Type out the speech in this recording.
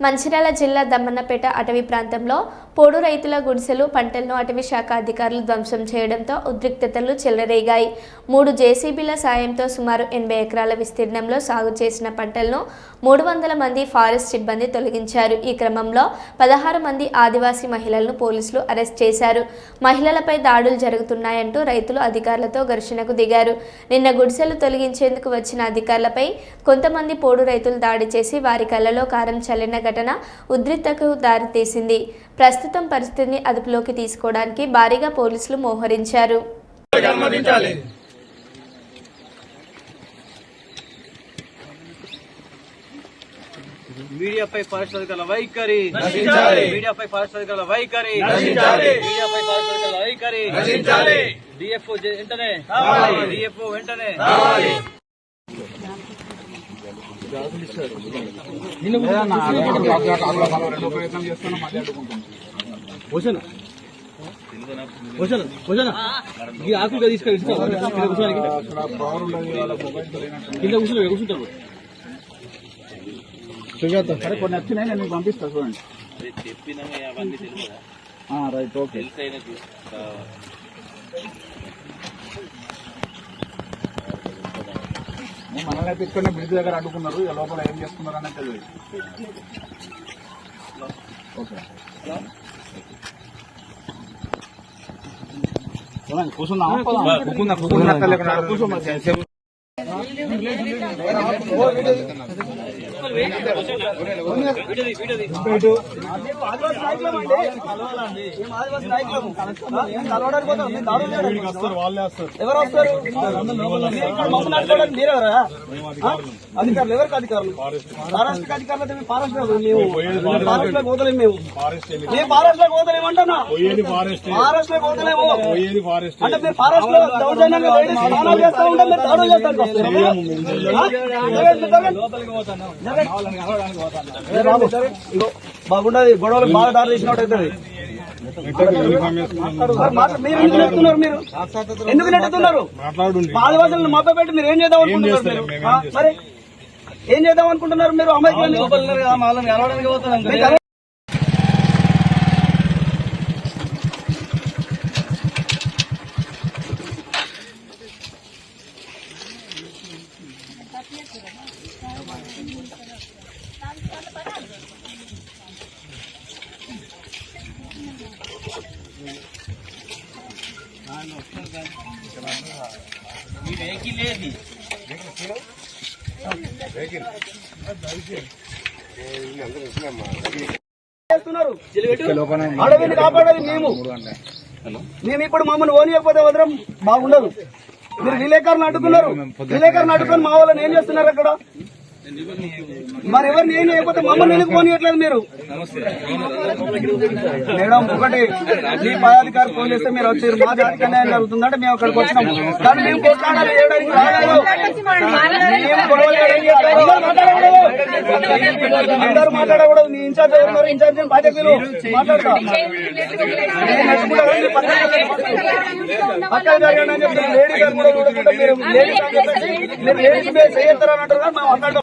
మంచిర్యాల జిల్లా దమ్మన్నపేట అటవీ ప్రాంతంలో పోడు రైతుల గుడిసెలు పంటలను అటవీ శాఖ అధికారులు ధ్వంసం చేయడంతో ఉద్రిక్తతలు చెలరేగాయి. మూడు జేసీబీల సాయంతో సుమారు ఎనభై ఎకరాల విస్తీర్ణంలో సాగు చేసిన పంటలను మూడు వందల మంది ఫారెస్ట్ సిబ్బంది తొలగించారు. ఈ క్రమంలో పదహారు మంది ఆదివాసీ మహిళలను పోలీసులు అరెస్ట్ చేశారు. మహిళలపై దాడులు జరుగుతున్నాయంటూ రైతులు అధికారులతో ఘర్షణకు దిగారు. నిన్న గుడిసెలు తొలగించేందుకు వచ్చిన అధికారులపై కొంతమంది పోడు రైతులు దాడి చేసి వారి కళ్ళలో కారం చల్లిన ఘటన ఉద్రిక్తకు దారితీసింది. ప్రస్తుతం పరిస్థితిని అదుపులోకి తీసుకోవడానికి భారీగా పోలీసులు మోహరించారు మీడియాపై ఫారెస్ట్ అధికారుల వైఖరి. మీడియాపై ఫారెస్ట్ అధికారుల వైఖరి. మీడియాపై ఫారెస్ట్ అధికారుల వైఖరి. డిఎఫ్ఓ వెంటనే కావాలి. డిఎఫ్ఓ వెంటనే భూషణ భూషణ భూషణ ఈ తీసుకొని కింద కూర్చుని కూర్చుంటారు సుజాత సరే కొన్ని వచ్చినాయి నేను మీకు పంపిస్తా చూడండి ఆ, రైట్ ఓకే మనల్ని అయితే ఇక్కడనే బ్రిడ్జ్ దగ్గర అడ్డుకున్నారు. ఇక లోపల ఏం చేస్తున్నారు అనేది తెలియదు. ఓకే. చూడండి, కూర్చుందామా? పోదామా? ఎవరు వస్తారు మీరెవరా అధికారులు ఎవరికి అధికారులు ఫారెస్ట్ అధికారులు అయితే ఫారెస్ట్ మేము ఫారెస్ట్లో పోతలేము మేము మేము ఫారెస్ట్లో పోతలేము అంటున్నా ఫారెస్ట్లో పోతలేము అంటే మీరు ఫారెస్ట్లో దౌర్జన్యంగా స్నానాలు చేస్తా ఉంటే మీరు దాడులు చేస్తానికి బాగుండదు గొడవలు బాగా దారి తీసినట్టు అవుతుంది మీరు ఎందుకు నెట్టుతున్నారు మీరు? ఎందుకు నెట్టుతున్నారు ఆదివాసులను మభ్య పెట్టి మీరు ఏం చేద్దాం అనుకుంటున్నారు మీరు? మరి ఏం చేద్దాం అనుకుంటున్నారు మీరు అడవిని కాపాడేది మేము. మేము ఇప్పుడు మమ్మల్ని ఓనియకపోతే వదరం బాగుండదు. మీరు విలేకరుని అడ్డుకున్నారు. విలేకరుని అడ్డుకొని మా వాళ్ళని ఏం చేస్తున్నారు అక్కడ? మరి ఎవరు నేను లేకపోతే మమ్మల్ని ఎందుకు పోనీయట్లేదు మీరు? మేడం ఒకటి మీ పదాధికారి ఫోన్ చేస్తే మీరు వచ్చారు. మా జాతికి అన్యాయం జరుగుతుందంటే మేము అక్కడికి వచ్చినాము కానీ మేము కొట్లాడాలి రాలేదు అందరూ మాట్లాడకూడదు. మాట్లాడకూడదు. మీ ఇన్ఛార్జ్ ఎవరు ఇన్ఛార్జ్ బాధ్యత మీరు మాట్లాడతాం. పక్కన జరగండి. అని చెప్పి లేడీ గారు కూడా చూడకుండా మీరు అంటారు మేము మాట్లాడతాం